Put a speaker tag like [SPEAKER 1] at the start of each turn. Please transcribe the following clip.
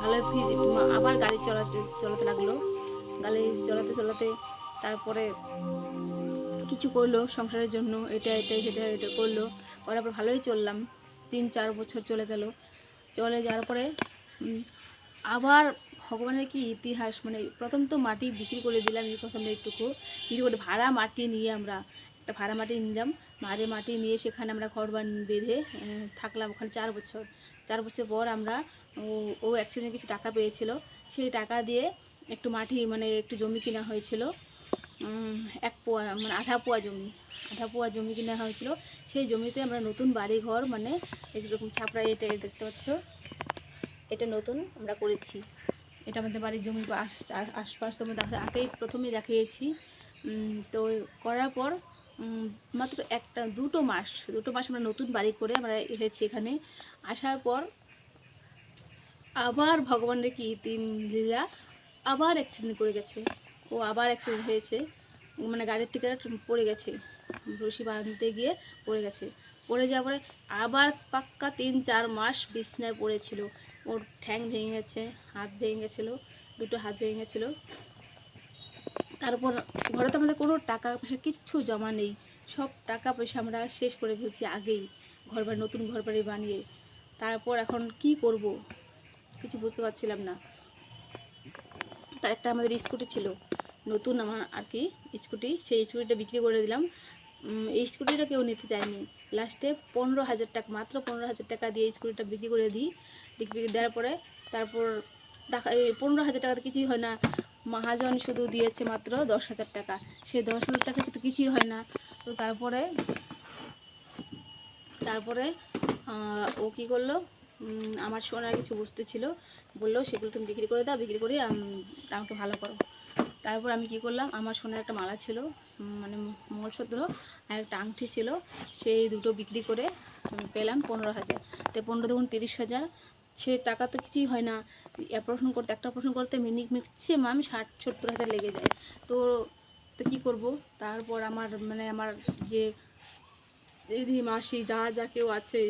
[SPEAKER 1] ভালো ফির আবার গাড়ি চলাতে চলাতে লাগল। গাড়ি চলাতে চলাতে তারপরে কিছু করল সংসারের জন্য, এটা এটা, সেটা, এটা করল। করার পর ভালোই চললাম। তিন, চার বছর চলে গেল। চলে যাওয়ার পরে আবার ভগবানের কি ইতিহাস মানে প্রথম তো মাটি বিক্রি করে দিলাম, এই প্রথমে একটুকু। বিক্রি করে ভাড়া মাটি নিয়ে আমরা একটা ভাড়া মাটি নিলাম। ভাড়ে মাটি নিয়ে সেখানে আমরা ঘর বান বেঁধে থাকলাম ওখানে চার বছর। চার বছর পর আমরা ও- ও কিছু টাকা পেয়েছিল। সেই টাকা দিয়ে একটু মাটি মানে একটু জমি কেনা হয়েছিল। এক পোয়া মানে আধা পোয়া জমি, আধা পোয়া জমি কেনা হয়েছিল। সেই জমিতে আমরা নতুন বাড়ি ঘর মানে এরকম ছাপড়া, এটা দেখতে পাচ্ছ। এটা নতুন আমরা করেছি। এটা আমাদের বাড়ির জমি আশপাশ তোমাদের আগেই প্রথমে দেখিয়েছি। তো করার পর মাত্র একটা, দুটো মাস দুটো মাস আমরা নতুন বাড়ি করে আমরা এসেছি এখানে। আসার পর আবার ভগবানের কি তিন লীলা? আবার অ্যাক্সিডেন্ট করে গেছে। ও আবার অ্যাক্সিডেন্ট হয়েছে। মানে গাড়ির থেকে পড়ে গেছে। রশি বাঁধতে গিয়ে পড়ে গেছে। পড়ে যাওয়ার পরে আবার পাক্কা তিন, চার মাস বিছনায় পড়েছিল। ওর ঠ্যাং ভেঙে গেছে, হাত ভেঙে গেছিল, দুটো হাত ভেঙে গেছিল। তারপর ঘরে তো আমাদের কোনো টাকা পয়সা কিচ্ছু জমা নেই। সব টাকা পয়সা আমরা শেষ করে ফেলছি আগেই। ঘর বাড়ি নতুন ঘর বাড়ি বানিয়ে। তারপর এখন কি করব? কিছু বুঝতে পারছিলাম না। তার একটা আমাদের স্কুটি ছিল। নতুন আমার আর কি স্কুটি, সেই স্কুটিটা বিক্রি করে দিলাম। এই স্কুটিটা কেউ নিতে চায়নি। লাস্টে পনেরো হাজার টাকা, মাত্র পনেরো হাজার টাকা দিয়ে স্কুটিটা বিক্রি করে দিই। বিক্রি বিক্রি দেওয়ার পরে তারপর টাকা পনেরো হাজার টাকা কিছুই হয় না। মহাজন শুধু দিয়েছে মাত্র দশ হাজার টাকা। সেই দশ হাজার টাকা তো কিছুই হয় না। তো তারপরে তারপরে ও কী করল? আমার সোনার কিছু বসতে ছিল। বলল, সেগুলো তুমি বিক্রি করে দাও, বিক্রি করে আমাকে ভালো করো। তারপর আমি কি করলাম, আমার সোনার একটা মালা ছিল মানে মঙ্গলসূত্র আর একটা আংটি ছিল, সেই দুটো বিক্রি করে পেলাম পনেরো হাজার। তো পনেরো দেখুন তিরিশ হাজার। সে টাকা তো কিছুই হয় না। অপারেশন করতে, একটা অপারেশন করতে মিনি ম্যাক্সিমাম ষাট, সত্তর হাজার লেগে যায়। তো তো কী করব? তারপর আমার মানে আমার যে দিদি মাসি যা যা কেউ আছে